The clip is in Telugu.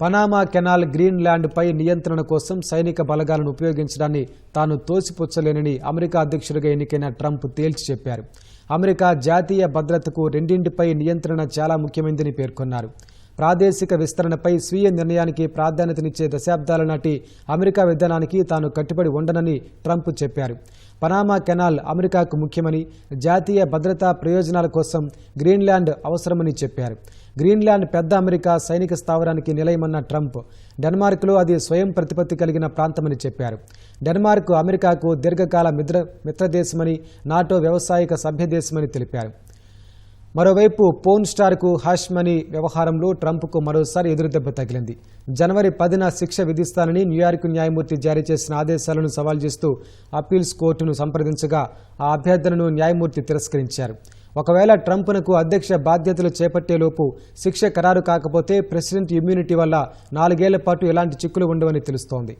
పనామా కెనాల్ గ్రీన్ ల్యాండ్పై నియంత్రణ కోసం సైనిక బలగాలను ఉపయోగించడాన్ని తాను తోసిపుచ్చలేనని అమెరికా అధ్యక్షుడిగా ఎన్నికైన ట్రంప్ తేల్చి చెప్పారు. అమెరికా జాతీయ భద్రతకు రెండింటిపై నియంత్రణ చాలా ముఖ్యమైనదని పేర్కొన్నారు. ప్రాదేశిక విస్తరణపై స్వీయ నిర్ణయానికి ప్రాధాన్యతనిచ్చే దశాబ్దాల నాటి అమెరికా విధానానికి తాను కట్టుబడి ఉండనని ట్రంప్ చెప్పారు. పనామా కెనాల్ అమెరికాకు ముఖ్యమని జాతీయ భద్రతా ప్రయోజనాల కోసం గ్రీన్లాండ్ అవసరమని చెప్పారు. గ్రీన్లాండ్ పెద్ద అమెరికా సైనిక స్థావరానికి నిలయమన్న ట్రంప్ డెన్మార్క్లో అది స్వయం ప్రతిపత్తి కలిగిన ప్రాంతమని చెప్పారు. డెన్మార్క్ అమెరికాకు దీర్ఘకాల మిత్ర మిత్రదేశమని నాటో వ్యవసాయక సభ్యదేశమని తెలిపారు. మరోవైపు పోన్ స్టార్కు హాష్ మనీ వ్యవహారంలో ట్రంప్కు మరోసారి ఎదురుదెబ్బ తగిలింది. జనవరి పదిన శిక్ష విధిస్తానని న్యూయార్క్ న్యాయమూర్తి జారీ చేసిన ఆదేశాలను సవాల్ చేస్తూ అప్పీల్స్ కోర్టును సంప్రదించగా ఆ అభ్యర్థనను న్యాయమూర్తి తిరస్కరించారు. ఒకవేళ ట్రంప్నకు అధ్యక్ష బాధ్యతలు చేపట్టేలోపు శిక్ష ఖరారు కాకపోతే ప్రెసిడెంట్ ఇమ్యూనిటీ వల్ల నాలుగేళ్ళ పాటు ఎలాంటి చిక్కులు ఉండవని తెలుస్తోంది.